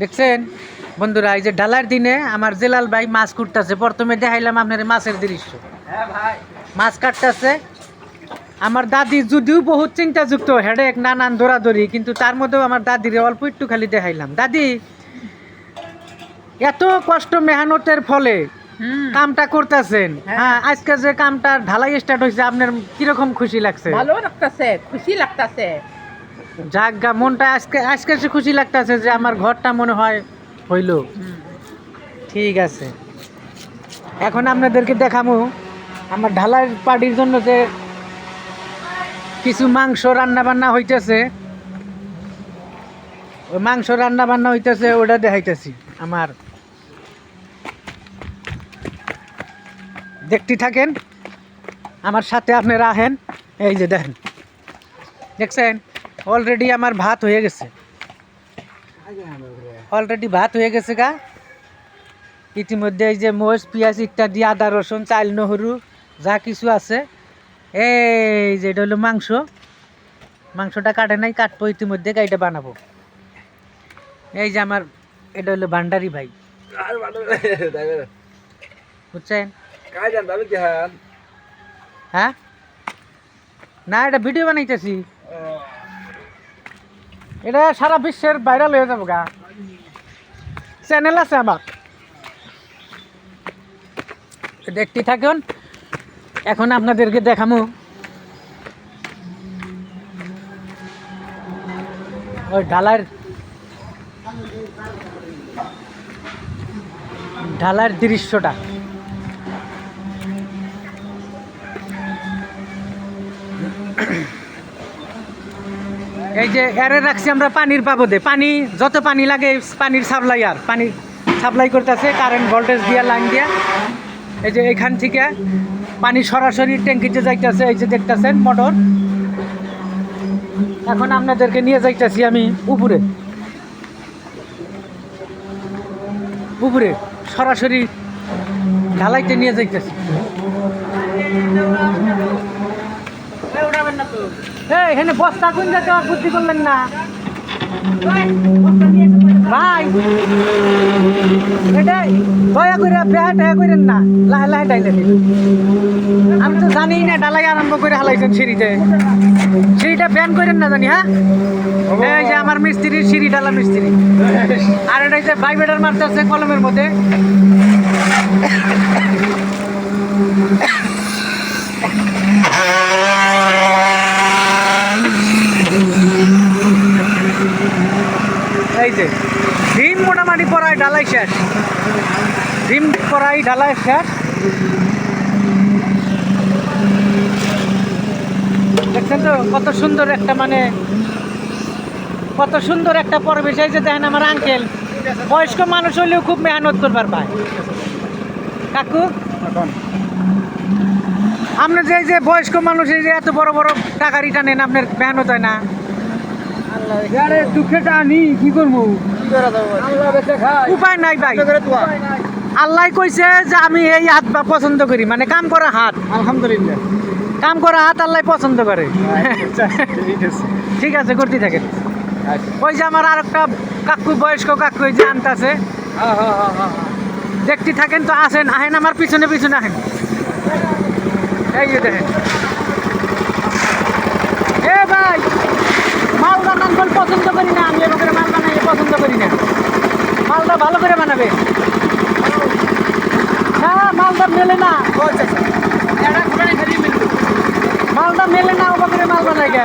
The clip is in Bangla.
দেখছেন? বন্ধুরা এই যে ডালার দিনে আমার জেলাল ভাই মাছ কুটতেছে। প্রথমে দেখাইলাম আপনার মাছের দৃশ্য। হ্যাঁ ভাই। মাছ কাটতেছে। আমার দাদি যদিও বহুত চিন্তাযুক্ত হেডেক নানান দৌড়াদৌড়ি কিন্তু তার মধ্যেও আমার দাদির অল্প একটু খালি দেখাইলাম। দাদি এত কষ্ট মেহনতের ফলে কামটা করতেছেন। হ্যাঁ। হ্যাঁ আজকে যে কামটা ঢালাই স্টার্ট হয়েছে আপনার কীরকম খুশি লাগছে? ভালো লাগতাছে খুশি লাগতাছে। যাক মনটা আজকে আজকে সে খুশি লাগতেছে যে আমার ঘরটা মনে হয় হইল। ঠিক আছে। এখন আপনাদেরকে দেখামু আমার ঢালাই পার্টির জন্য যে কিছু মাংস রান্না বান্না হইতেছে। ওই মাংস রান্না বান্না হইতেছে, ওটা দেখাইতেছি আমার। দেখতে থাকেন। আমার সাথে আপনারা আহেন। এই যে দেখেন। দেখছেন? অলরেডি আমার ভাত হয়ে গেছে। অলরেডি ভাত হয়ে গেছে গা। ইতিমধ্যে এই যে মোষ পিঁয়াজ ইত্যাদি আদা রসুন চাল নহরু যা কিছু আছে। এই যে এটা হলো মাংস। মাংসটা কাটে নাই কাটবো ইতিমধ্যে গাড়িটা বানাবো। এই যে আমার এটা হলো ভান্ডারি ভাই। বুঝছেন? হ্যাঁ? না এটা ভিডিও বানাইতেছি। এটা সারা বিশ্বের ভাইরাল হয়ে যাব গা চ্যানেল আছে আমার। দেখতে থাকুন, এখন আপনাদেরকে দেখামু। ওই ঢালার ঢালার দৃশ্যটা। এই যে এরে রাখছি আমরা পানির পাবদে পানি, যত পানি লাগে, পানির সাপ্লাই আর, পানি সাপ্লাই করতেছে কারেন্ট ভোল্টেজ দিয়া লাইন দিয়া। এই যে এখান থেকে পানি সরাসরি ট্যাঙ্কিতে যাইতেছে, এই যে দেখতেছেন মোটর এখন আপনাদেরকে নিয়ে যাইতেছি আমি উপরে। উপরে, সরাসরি ঢালাইতে নিয়ে যাইতেছি। এই এখানে বস্তা কোন জায়গা বুদ্ধি করলেন না। ভাই এটা দয়া করে বেহা টেহা করেন না। লাহে লাহে ডাইলেন আমি তো জানি না ডালাই আরম্ভ করে হালাইছেন সিঁড়িতে। সিঁড়িটা ব্যান করেন না জানি হ্যাঁ? এই যে আমার মিস্ত্রি সিঁড়ি ডালা মিস্ত্রি। আর এটা যে ভাইবেটার মারতে আছে কলমের মধ্যে। এই যে ডিম মোটামুটি পড়ায় ঢালাই শেষ। ডিম পড়াই ঢালাই শেষ। দেখছেন তো কত সুন্দর একটা মানে কত সুন্দর একটা পরিবেশ। এই যে দেখেন আমার আঙ্কেল বয়স্ক মানুষ হলেও খুব মেহনত করবার পায়। কাকু? আপনি যে এই যে বয়স্ক মানুষ এই যে এত বড় বড় টাকা রিটার্ন নেন আপনার মেহনত হয় না? আরে দুঃখে টানি কি করব? উপায় নাই ভাই। আল্লাহ কইছে যে আমি এই হাত বা পছন্দ করি মানে কাম করা হাত। আলহামদুলিল্লাহ। কাম করা হাত আল্লাহ পছন্দ করে। ঠিক আছে করতে থাকেন। আচ্ছা। ওই যে আমার আর একটা কাকু বয়স্ক কাকু যে আনতাছে। দেখতে থাকেন তো আসেন আহেন আমার পিছনে পিছনে আহেন। এই দেখেন। এ ভাই মাল বানান বল পছন্দ করি না আমি এরকম করে মাল বানাই পছন্দ করি না। মালটা ভালো করে বানাবে। হ্যাঁ মালটা মেলে না। আচ্ছা আচ্ছা। মালটা মেলে না ওপরে মাল বানাই গে।